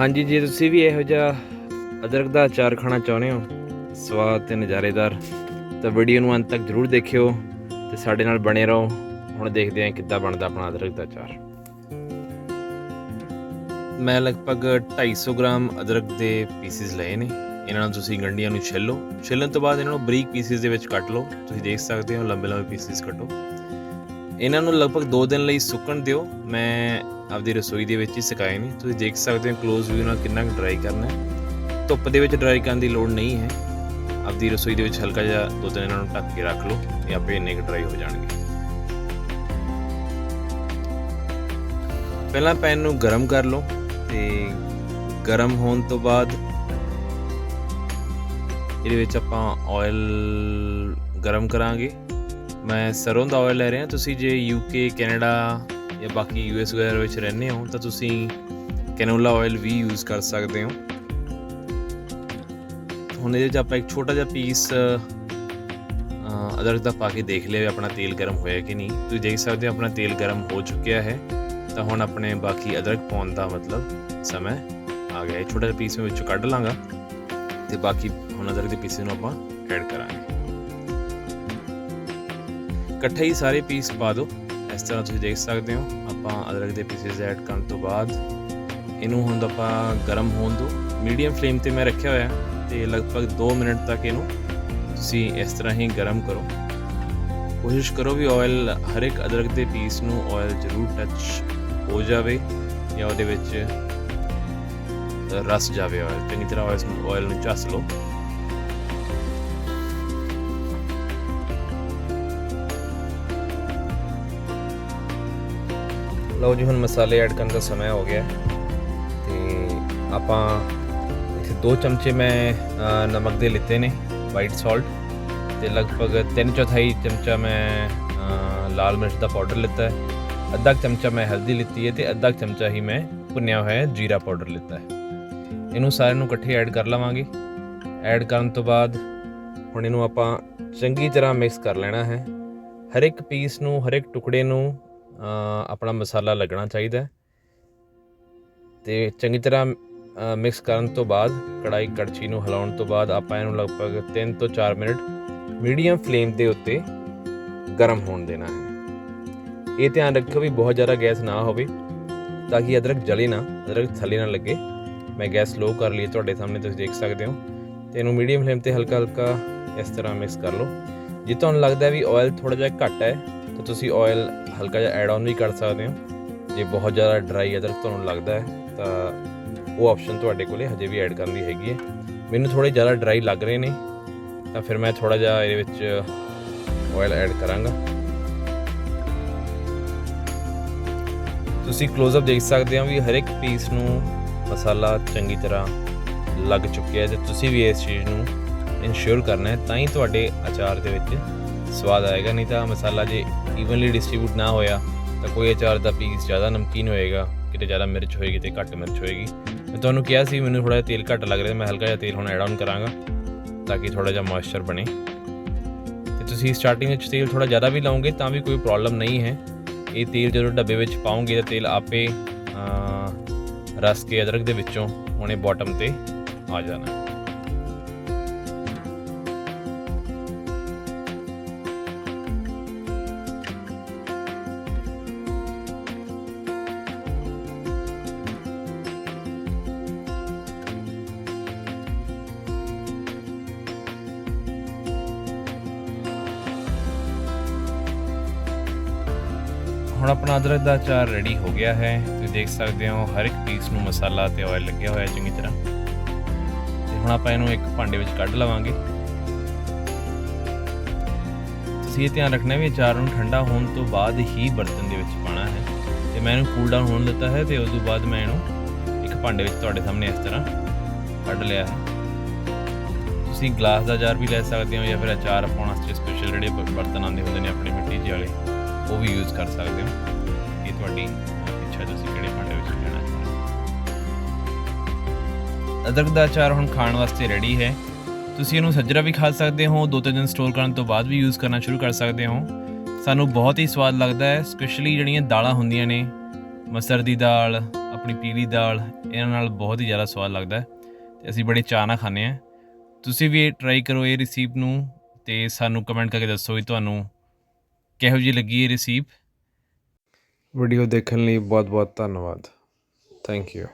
ਹਾਂਜੀ, ਜੇ ਤੁਸੀਂ ਵੀ ਇਹੋ ਜਿਹਾ ਅਦਰਕ ਦਾ ਅਚਾਰ ਖਾਣਾ ਚਾਹੁੰਦੇ ਹੋ, ਸਵਾਦ ਤੇ ਨਜ਼ਾਰੇਦਾਰ, ਤਾਂ ਵੀਡੀਓ ਨੂੰ ਅੰਤ ਤੱਕ ਜ਼ਰੂਰ ਦੇਖਿਓ ਤੇ ਸਾਡੇ ਨਾਲ ਬਣੇ ਰਹੋ। ਹੁਣ ਦੇਖਦੇ ਹਾਂ ਕਿੱਦਾਂ ਬਣਦਾ ਆਪਣਾ ਅਦਰਕ ਦਾ ਅਚਾਰ। ਮੈਂ ਲਗਭਗ 250 ਗ੍ਰਾਮ ਅਦਰਕ ਦੇ ਪੀਸਿਸ ਲਏ ਨੇ। ਇਹਨਾਂ ਨੂੰ ਤੁਸੀਂ ਗੰਢੀਆਂ ਨੂੰ ਛਿੱਲੋ ਛਿੱਲਣ ਤੋਂ ਬਾਅਦ ਇਹਨਾਂ ਨੂੰ ਬਰੀਕ ਪੀਸਿਸ ਦੇ ਵਿੱਚ ਕੱਟ ਲਓ। ਤੁਸੀਂ ਦੇਖ ਸਕਦੇ ਹੋ ਲੰਬੇ ਲੰਬੇ ਪੀਸਿਸ ਕੱਟੋ। ਇਹਨਾਂ ਨੂੰ ਲਗਭਗ 2 ਦਿਨ ਲਈ ਸੁੱਕਣ ਦਿਓ। ਮੈਂ ਆਪਦੀ ਰਸੋਈ ਦੇ ਵਿੱਚ ਹੀ ਸੁਕਾਏ ਨੇ। ਤੁਸੀਂ ਦੇਖ ਸਕਦੇ ਹੋ ক্লোਜ਼ ਵੀਊ ਨਾਲ ਕਿੰਨਾ ਕੁ ਡਰਾਈ ਕਰਨਾ ਹੈ। ਧੁੱਪ ਦੇ ਵਿੱਚ ਡਰਾਈ ਕਰਨ ਦੀ ਲੋੜ ਨਹੀਂ ਹੈ। ਆਪਦੀ ਰਸੋਈ ਦੇ ਵਿੱਚ ਹਲਕਾ ਜਿਹਾ ਦੋ ਦਿਨ ਇਹਨਾਂ ਨੂੰ ਢੱਕ ਕੇ ਰੱਖ ਲਓ ਇਹ ਆਪੇ ਇੰਨੇ ਕੁ ਡਰਾਈ ਹੋ ਜਾਣਗੇ। ਪਹਿਲਾਂ ਪੈਨ ਨੂੰ ਗਰਮ ਕਰ ਲਓ ਤੇ ਗਰਮ ਹੋਣ ਤੋਂ ਬਾਅਦ ਇਹਦੇ ਵਿੱਚ ਆਪਾਂ ਆਇਲ ਗਰਮ ਕਰਾਂਗੇ। ਮੈਂ ਸਰੋਂ ਦਾ ਆਇਲ ਲੈ ਰਿਹਾ। ਤੁਸੀਂ ਜੇ ਯੂਕੇ ਕੈਨੇਡਾ ਜਾਂ ਬਾਕੀ ਯੂਐਸ ਵਗੈਰਾ ਵਿੱਚ ਰਹਿੰਦੇ ਹੋ, ਤਾਂ ਤੁਸੀਂ ਕੈਨੋਲਾ ਆਇਲ ਵੀ ਯੂਜ਼ ਕਰ ਸਕਦੇ ਹੋ। ਹੁਣ ਇਹਦੇ ਵਿੱਚ ਆਪਾਂ ਇੱਕ ਛੋਟਾ ਜਿਹਾ ਪੀਸ ਅਦਰਕ ਦਾ ਪਾ ਕੇ ਦੇਖ ਲਿਆ ਵੀ ਆਪਣਾ ਤੇਲ ਗਰਮ ਹੋਇਆ ਕਿ ਨਹੀਂ। ਤੁਸੀਂ ਦੇਖ ਸਕਦੇ ਹੋ ਆਪਣਾ ਤੇਲ ਗਰਮ ਹੋ ਚੁੱਕਿਆ ਹੈ। ਤਾਂ ਹੁਣ ਆਪਣੇ ਬਾਕੀ ਅਦਰਕ ਪਾਉਣ ਦਾ ਮਤਲਬ ਸਮਾਂ ਆ ਗਿਆ ਹੈ। ਛੋਟਾ ਜਿਹਾ ਪੀਸ ਮੈਂ ਵਿੱਚੋਂ ਕੱਢ ਲਾਂਗਾ ਤੇ ਬਾਕੀ ਹੁਣ ਅਦਰਕ ਦੇ ਪੀਸੇ ਨੂੰ ਆਪਾਂ ਐਡ ਕਰਾਂਗੇ। ਇਕੱਠੇ ਹੀ ਸਾਰੇ ਪੀਸ ਪਾ ਦਿਓ। ਇਸ ਤਰ੍ਹਾਂ ਤੁਸੀਂ ਦੇਖ ਸਕਦੇ ਹੋ, ਆਪਾਂ ਅਦਰਕ ਦੇ ਪੀਸਿਸ ਐਡ ਕਰਨ ਤੋਂ ਬਾਅਦ ਇਹਨੂੰ ਹੁਣ ਆਪਾਂ ਗਰਮ ਹੋਣ ਦਿਓ। ਮੀਡੀਅਮ ਫਲੇਮ ਤੇ ਮੈਂ ਰੱਖਿਆ ਹੋਇਆ, ਤੇ ਲਗਭਗ 2 ਮਿੰਟ ਤੱਕ ਇਹਨੂੰ ਤੁਸੀਂ ਇਸ ਤਰ੍ਹਾਂ ਹੀ ਗਰਮ ਕਰੋ। ਕੋਸ਼ਿਸ਼ ਕਰੋ ਵੀ ਆਇਲ ਹਰ ਇੱਕ ਅਦਰਕ ਦੇ ਪੀਸ ਨੂੰ ਆਇਲ ਜ਼ਰੂਰ ਟੱਚ ਹੋ ਜਾਵੇ ਜਾਂ ਉਹਦੇ ਵਿੱਚ ਰਸ ਜਾਵੇ ਆਇਲ ਚੰਗੀ ਤਰ੍ਹਾਂ ਆਇਲ ਨੂੰ ਚਸ ਲਓ। ਲਓ ਜੀ, ਹੁਣ ਮਸਾਲੇ ਐਡ ਕਰਨ ਦਾ ਸਮਾਂ ਹੋ ਗਿਆ। ਹੈ। ਤੇ ਆਪਾਂ ਇੱਥੇ 2 ਚਮਚੇ ਮੈਂ ਨਮਕ ਦੇ ਲਿੱਤੇ ਨੇ ਵਾਈਟ ਸਾਲਟ ਤੇ ਲਗਭਗ 3 ਚੌਥਾਈ ਚਮਚਾ ਮੈਂ ਲਾਲ ਮਿਰਚ ਦਾ ਪਾਊਡਰ ਲਿੱਤਾ ਹੈ। ਅੱਧਾ ਕੁ ਚਮਚਾ ਮੈਂ ਹਲਦੀ ਲਿੱਤੀ ਹੈ ਤੇ ਅੱਧਾ ਕੁ ਚਮਚਾ ਹੀ ਮੈਂ ਭੁੰਨਿਆ ਹੋਇਆ ਜੀਰਾ ਪਾਊਡਰ ਲਿੱਤਾ ਹੈ। ਇਹਨੂੰ ਸਾਰਿਆਂ ਨੂੰ ਇਕੱਠੇ ਐਡ ਕਰ ਲਵਾਂਗੇ। ਐਡ ਕਰਨ ਤੋਂ ਬਾਅਦ ਹੁਣ ਇਹਨੂੰ ਆਪਾਂ ਚੰਗੀ ਤਰ੍ਹਾਂ ਮਿਕਸ ਕਰ ਲੈਣਾ ਹੈ। ਹਰ ਇੱਕ ਪੀਸ ਨੂੰ ਹਰ ਇੱਕ ਟੁਕੜੇ ਨੂੰ ਆਪਣਾ ਮਸਾਲਾ ਲੱਗਣਾ ਚਾਹੀਦਾ ਹੈ। ਤੇ ਚੰਗੀ ਤਰ੍ਹਾਂ ਮਿਕਸ ਕਰਨ ਤੋਂ ਬਾਅਦ ਕੜਾਈ ਕੜਛੀ ਨੂੰ ਹਿਲਾਉਣ ਤੋਂ ਬਾਅਦ ਆਪਾਂ ਇਹਨੂੰ ਲਗਭਗ 3 ਤੋਂ 4 ਮਿੰਟ ਮੀਡੀਅਮ ਫਲੇਮ ਦੇ ਉੱਤੇ ਗਰਮ ਹੋਣ ਦੇਣਾ ਹੈ। ਇਹ ਧਿਆਨ ਰੱਖੋ ਵੀ ਬਹੁਤ ਜ਼ਿਆਦਾ ਗੈਸ ਨਾ ਹੋਵੇ, ਤਾਂ ਕਿ ਅਦਰਕ ਜਲੇ ਨਾ, ਅਦਰਕ ਥੱਲੇ ਨਾ ਲੱਗੇ। ਮੈਂ ਗੈਸ ਲੋ ਕਰ ਲਈ ਤੁਹਾਡੇ ਸਾਹਮਣੇ, ਤੁਸੀਂ ਦੇਖ ਸਕਦੇ ਹੋ। ਤੇ ਇਹਨੂੰ ਮੀਡੀਅਮ ਫਲੇਮ ਤੇ ਹਲਕਾ ਹਲਕਾ ਇਸ ਤਰ੍ਹਾਂ ਮਿਕਸ ਕਰ ਲਓ। ਜੇ ਤੁਹਾਨੂੰ ਲੱਗਦਾ ਵੀ ਆਇਲ ਥੋੜਾ ਜਿਹਾ ਘੱਟ ਹੈ, ਤਾਂ ਤੁਸੀਂ ਆਇਲ ਹਲਕਾ ਜਿਹਾ ਐਡ ਆਨ ਵੀ ਕਰ ਸਕਦੇ ਹੋ। ਜੇ ਬਹੁਤ ਜ਼ਿਆਦਾ ਡਰਾਈ ਅਦਰਕ ਤੁਹਾਨੂੰ ਲੱਗਦਾ ਹੈ, ਤਾਂ ਉਹ ਆਪਸ਼ਨ ਤੁਹਾਡੇ ਕੋਲੇ ਹਜੇ ਵੀ ਐਡ ਕਰਨ ਦੀ ਹੈਗੀ ਹੈ। ਮੈਨੂੰ ਥੋੜੇ ਜ਼ਿਆਦਾ ਡਰਾਈ ਲੱਗ ਰਹੇ ਨੇ, ਤਾਂ ਫਿਰ ਮੈਂ ਥੋੜਾ ਜਿਹਾ ਇਹਦੇ ਵਿੱਚ ਆਇਲ ਐਡ ਕਰਾਂਗਾ। ਤੁਸੀਂ ক্লোਜ਼-ਅਪ ਦੇਖ ਸਕਦੇ ਹੋ ਵੀ ਹਰ ਇੱਕ ਪੀਸ ਨੂੰ ਮਸਾਲਾ ਚੰਗੀ ਤਰ੍ਹਾਂ ਲੱਗ ਚੁੱਕਿਆ ਹੈ ਤੇ ਤੁਸੀਂ ਵੀ ਇਸ ਚੀਜ਼ ਨੂੰ ਇਨਸ਼ੋਰ ਕਰਨਾ ਹੈ, ਤਾਂ ਹੀ ਤੁਹਾਡੇ ਅਚਾਰ ਦੇ ਵਿੱਚ ਸਵਾਦ ਆਏਗਾ ਨਹੀਂ ਤਾਂ ਮਸਾਲਾ ਜੇ ਈਵਨਲੀ ਡਿਸਟ੍ਰੀਬਿਊਟ ਨਾ ਹੋਇਆ ਤਾਂ ਕੋਈ ਅਚਾਰ ਦਾ ਪੀਸ ਜ਼ਿਆਦਾ ਨਮਕੀਨ ਹੋਏਗਾ ਕਿਤੇ ਜ਼ਿਆਦਾ ਮਿਰਚ ਹੋਏਗੀ ਤੇ ਘੱਟ ਮਿਰਚ ਹੋਏਗੀ। ਮੈਂ ਤੁਹਾਨੂੰ ਕਿਹਾ ਸੀ ਮੈਨੂੰ ਥੋੜਾ ਜਿਹਾ ਤੇਲ ਘੱਟ ਲੱਗ ਰਿਹਾ ਮੈਂ ਹਲਕਾ ਜਿਹਾ ਤੇਲ ਹੁਣ ਐਡ ਆਨ ਕਰਾਂਗਾ ਤਾਂ ਕਿ ਥੋੜਾ ਜਿਹਾ ਮੋਇਸਚਰ ਬਣੇ। ਤੇ ਤੁਸੀਂ ਸਟਾਰਟਿੰਗ ਵਿੱਚ ਤੇਲ ਥੋੜਾ ਜ਼ਿਆਦਾ ਵੀ ਲਾਉਂਗੇ ਤਾਂ ਵੀ ਕੋਈ ਪ੍ਰੋਬਲਮ ਨਹੀਂ ਹੈ। ਇਹ ਤੇਲ ਜਦੋਂ ਡੱਬੇ ਵਿੱਚ ਪਾਉਂਗੇ ਤਾਂ ਤੇਲ ਆਪੇ ਅਹ, ਰਸ ਕੇ ਅਦਰਕ ਦੇ ਵਿੱਚੋਂ ਹੁਣੇ ਬਾਟਮ ਤੇ ਆ ਜਾਣਾ। ਹੁਣ ਆਪਣਾ ਅਦਰਕ ਦਾ ਅਚਾਰ ਰੈਡੀ ਹੋ ਗਿਆ ਹੈ। ਤੁਸੀਂ ਦੇਖ ਸਕਦੇ ਹੋ ਹਰ ਇੱਕ ਪੀਸ ਨੂੰ ਮਸਾਲਾ ਤੇ ਆਇਲ ਲੱਗਿਆ ਹੋਇਆ ਚੰਗੀ ਤਰ੍ਹਾਂ। ਤੇ ਹੁਣ ਆਪਾਂ ਇਹਨੂੰ ਇੱਕ ਭਾਂਡੇ ਵਿੱਚ ਕੱਢ ਲਵਾਂਗੇ। ਤੁਸੀਂ ਇਹ ਧਿਆਨ ਰੱਖਣਾ ਵੀ ਅਚਾਰ ਨੂੰ ਠੰਡਾ ਹੋਣ ਤੋਂ ਬਾਅਦ ਹੀ ਬਰਤਨ ਦੇ ਵਿੱਚ ਪਾਣਾ ਹੈ। ਤੇ ਮੈਂ ਇਹਨੂੰ ਕੂਲ ਡਾਊਨ ਹੋਣ ਦਿੱਤਾ ਹੈ ਤੇ ਉਸ ਤੋਂ ਬਾਅਦ ਮੈਂ ਇਹਨੂੰ ਇੱਕ ਭਾਂਡੇ ਵਿੱਚ ਤੁਹਾਡੇ ਸਾਹਮਣੇ ਇਸ ਤਰ੍ਹਾਂ ਕੱਢ ਲਿਆ ਹੈ। ਤੁਸੀਂ ਗਲਾਸ ਦਾ ਅਚਾਰ ਵੀ ਲੈ ਸਕਦੇ ਹੋ ਜਾਂ ਫਿਰ ਅਚਾਰ ਪਾਉਣ ਵਾਸਤੇ ਸਪੈਸ਼ਲ ਜਿਹੜੇ ਬਰਤਨ ਆਉਂਦੇ ਹੁੰਦੇ ਨੇ ਆਪਣੀ ਮਿੱਟੀ ਜਿਹੇ ਵਾਲੇ। ਉਹ ਵੀ ਯੂਜ਼ ਕਰ ਸਕਦੇ ਹੋ। ਇਹ ਤੁਹਾਡੀ ਇੱਛਾ ਤੁਸੀਂ ਕਿਹੜੇ ਭਾਂਡੇ ਵਿੱਚ ਲੈਣਾ ਚਾਹੁੰਦੇ ਅਦਰਕ ਦਾ ਅਚਾਰ ਹੁਣ ਖਾਣ ਵਾਸਤੇ ਰੈਡੀ ਹੈ। ਤੁਸੀਂ ਇਹਨੂੰ ਸੱਜਰਾ ਵੀ ਖਾ ਸਕਦੇ ਹੋ, ਦੋ ਤਿੰਨ ਦਿਨ ਸਟੋਰ ਕਰਨ ਤੋਂ ਬਾਅਦ ਵੀ ਯੂਜ਼ ਕਰਨਾ ਸ਼ੁਰੂ ਕਰ ਸਕਦੇ ਹੋ। ਸਾਨੂੰ ਬਹੁਤ ਹੀ ਸਵਾਦ ਲੱਗਦਾ ਹੈ ਸਪੈਸ਼ਲੀ ਜਿਹੜੀਆਂ ਦਾਲਾਂ ਹੁੰਦੀਆਂ ਨੇ, ਮਸਰ ਦੀ ਦਾਲ, ਆਪਣੀ ਪੀਲੀ ਦਾਲ, ਇਹਨਾਂ ਨਾਲ ਬਹੁਤ ਹੀ ਜ਼ਿਆਦਾ ਸਵਾਦ ਲੱਗਦਾ ਹੈ ਅਸੀਂ ਬੜੇ ਚਾਹ ਨਾਲ ਖਾਂਦੇ ਹਾਂ। ਤੁਸੀਂ ਵੀ ਇਹ ਟਰਾਈ ਕਰੋ ਇਹ ਰੈਸਿਪੀ ਨੂੰ ਤੇ ਸਾਨੂੰ ਕਮੈਂਟ ਕਰਕੇ ਦੱਸੋ ਵੀ ਤੁਹਾਨੂੰ ਕਿਹੋ ਜੀ ਲੱਗੀ ਇਹ ਰਿਸੀਪ ਵੀਡੀਓ ਦੇਖਣ ਲਈ ਬਹੁਤ ਬਹੁਤ ਧੰਨਵਾਦ। Thank you